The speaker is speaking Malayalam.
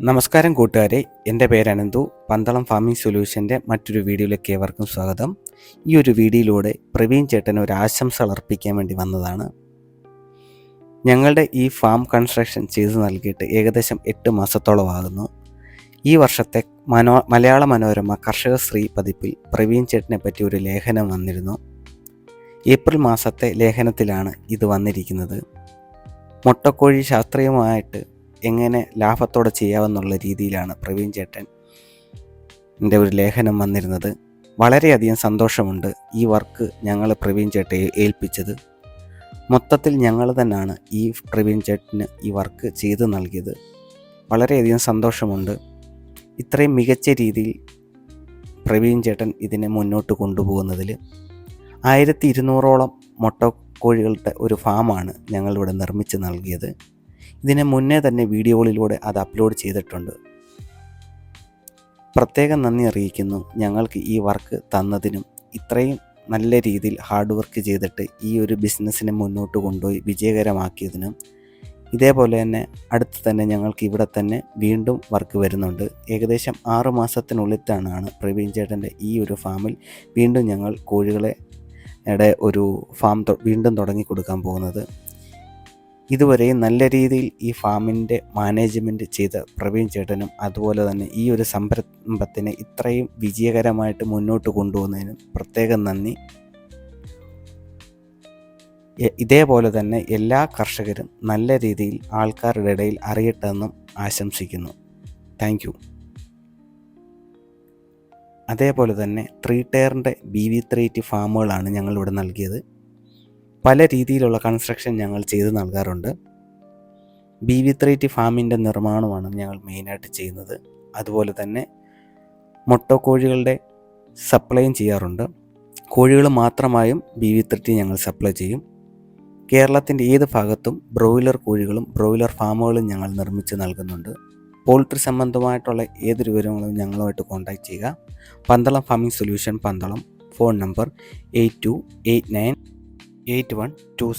നമസ്കാരം കൂട്ടുകാരെ. എന്റെ പേര് അനന്തു. പന്തളം ഫാമിംഗ് സൊല്യൂഷന്റെ മറ്റൊരു വീഡിയോയിലേക്ക് ഏവർക്കും സ്വാഗതം. ഈ ഒരു വീഡിയോയിലൂടെ പ്രവീൺ ചേട്ടൻ ഒരു ആശംസ അർപ്പിക്കാൻ വേണ്ടി വന്നതാണ്. ഞങ്ങളുടെ ഈ ഫാം കൺസ്ട്രക്ഷൻ ചെയ്തു നൽകിയിട്ട് ഏകദേശം എട്ട് മാസത്തോളം ആകുന്നു ഈ വർഷത്തെ മനോ മലയാള മനോരമ കർഷക സ്ത്രീ പതിപ്പിൽ പ്രവീൺ ചേട്ടനെ പറ്റി ഒരു ലേഖനം വന്നിരുന്നു. ഏപ്രിൽ മാസത്തെ ലേഖനത്തിലാണ് ഇത് വന്നിരിക്കുന്നത്. മുട്ടക്കോഴി ശാസ്ത്രീയമായിട്ട് എങ്ങനെ ലാഭത്തോടെ ചെയ്യാമെന്നുള്ള രീതിയിലാണ് പ്രവീൺ ചേട്ടൻ എന്റെ ഒരു ലേഖനം വന്നിരുന്നത്. വളരെയധികം സന്തോഷമുണ്ട് ഈ വർക്ക് ഞങ്ങൾ പ്രവീൺ ചേട്ടയെ ഏൽപ്പിച്ചത്. മൊത്തത്തിൽ ഞങ്ങൾ തന്നെയാണ് ഈ പ്രവീൺ ചേട്ടന് ഈ വർക്ക് ചെയ്തു നൽകിയത്. വളരെയധികം സന്തോഷമുണ്ട്. ഇത്രയും മികച്ച രീതിയിൽ പ്രവീൺ ചേട്ടൻ ഇതിനെ മുന്നോട്ട് കൊണ്ടുപോകുന്നതിൽ ആയിരത്തി ഇരുന്നൂറോളം മുട്ട കോഴികളുടെ ഒരു ഫാമാണ് ഞങ്ങളിവിടെ നിർമ്മിച്ച് നൽകിയത്. ഇതിന് മുന്നേ തന്നെ വീഡിയോകളിലൂടെ അത് അപ്ലോഡ് ചെയ്തിട്ടുണ്ട്. പ്രത്യേകം നന്ദി അറിയിക്കുന്നു. ഞങ്ങൾക്ക് ഈ വർക്ക് തന്നതിനും ഇത്രയും നല്ല രീതിയിൽ ഹാർഡ് വർക്ക് ചെയ്തിട്ട് ഈ ഒരു ബിസിനസ്സിനെ മുന്നോട്ട് കൊണ്ടുപോയി വിജയകരമാക്കിയതിനും ഇതേപോലെ തന്നെ അടുത്ത് തന്നെ ഞങ്ങൾക്ക് ഇവിടെ തന്നെ വീണ്ടും വർക്ക് വരുന്നുണ്ട്. ഏകദേശം ആറു മാസത്തിനുള്ളിൽ തന്നെയാണ് പ്രവീൺ ചേട്ടന്റെ ഈ ഒരു ഫാമിൽ വീണ്ടും ഞങ്ങൾ കോഴികളെ ഒരു ഫാം വീണ്ടും തുടങ്ങി കൊടുക്കാൻ പോകുന്നത്. ഇതുവരെ നല്ല രീതിയിൽ ഈ ഫാമിന്റെ മാനേജ്മെന്റ് ചെയ്ത പ്രവീൺ ചേട്ടനും അതുപോലെ തന്നെ ഈ ഒരു സംരംഭത്തിനെ ഇത്രയും വിജയകരമായിട്ട് മുന്നോട്ട് കൊണ്ടുപോകുന്നതിനും പ്രത്യേകം നന്ദി. ഇതേപോലെ തന്നെ എല്ലാ കർഷകരും നല്ല രീതിയിൽ ആൾക്കാരുടെ ഇടയിൽ അറിയട്ടെന്നും ആശംസിക്കുന്നു. താങ്ക് അതേപോലെ തന്നെ ത്രീ ടയറിന്റെ ബി വി ത്രീ ടി ഫാമുകളാണ് ഞങ്ങളിവിടെ നൽകിയത്. പല രീതിയിലുള്ള കൺസ്ട്രക്ഷൻ ഞങ്ങൾ ചെയ്ത് നൽകാറുണ്ട്. ബി വി ത്രീ ടി ഫാമിന്റെ നിർമ്മാണമാണ് ഞങ്ങൾ മെയിനായിട്ട് ചെയ്യുന്നത്. അതുപോലെ തന്നെ മുട്ട കോഴികളുടെ സപ്ലൈയും ചെയ്യാറുണ്ട്. കോഴികൾ മാത്രമായും ബി വി ത്രീ ടി ഞങ്ങൾ സപ്ലൈ ചെയ്യും. കേരളത്തിന്റെ ഏത് ഭാഗത്തും ബ്രോയിലർ കോഴികളും ബ്രോയിലർ ഫാമുകളും ഞങ്ങൾ നിർമ്മിച്ച് നൽകുന്നുണ്ട്. പോൾട്രി സംബന്ധമായിട്ടുള്ള ഏതൊരു വിവരങ്ങളും ഞങ്ങളുമായിട്ട് കോൺടാക്റ്റ് ചെയ്യുക. Pandalam farming solution Pandalam phone number eight two eight nine eight one two